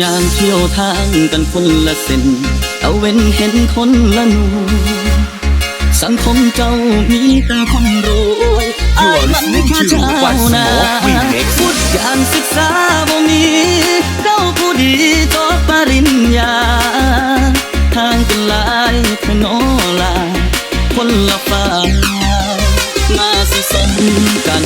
ยางเที่ยวทางกันคนละเส้นเอาเว้นเห็นคนละหนู สังคมเจ้ามีแต่คนรวย You are มันแค่เจ้านาพุทธการศึกษาบ่มีเจ้าผู้ดีจบปริญญา ทางกันหลายทโนลา คนละฟ้ามาสิสมกัน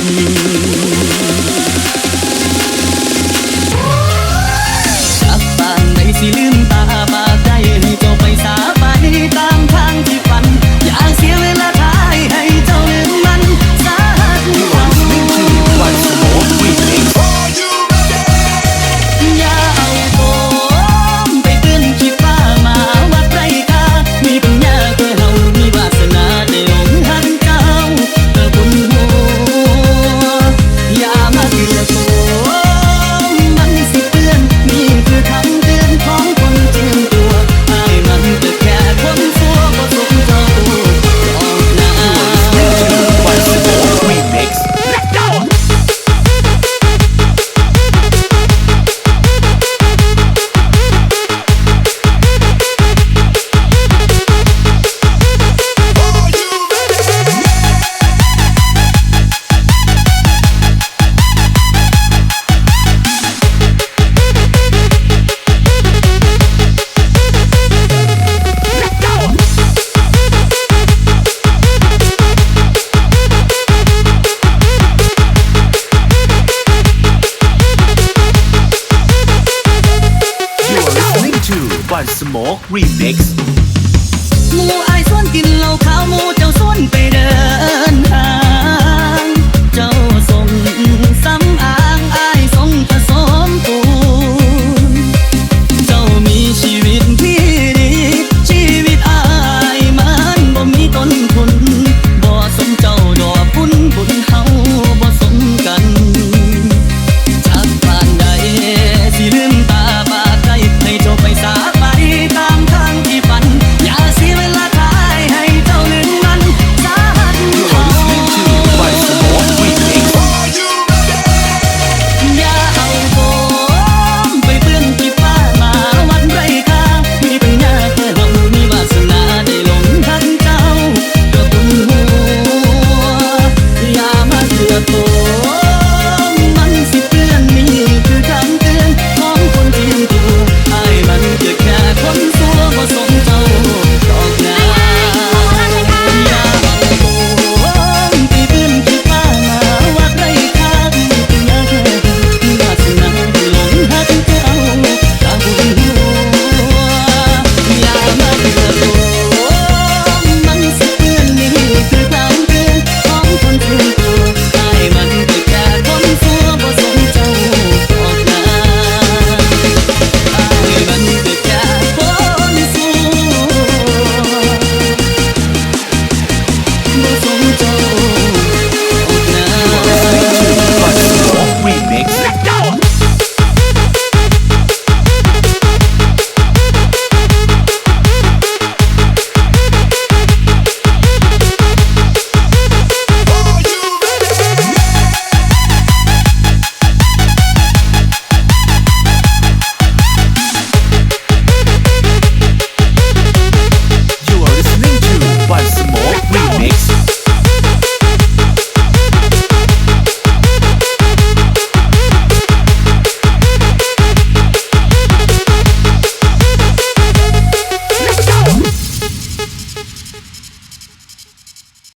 One Smoke Remix หมู่อายส่วนกินเหล้าขาวหมูเจ้าส่วนไปเดินทาง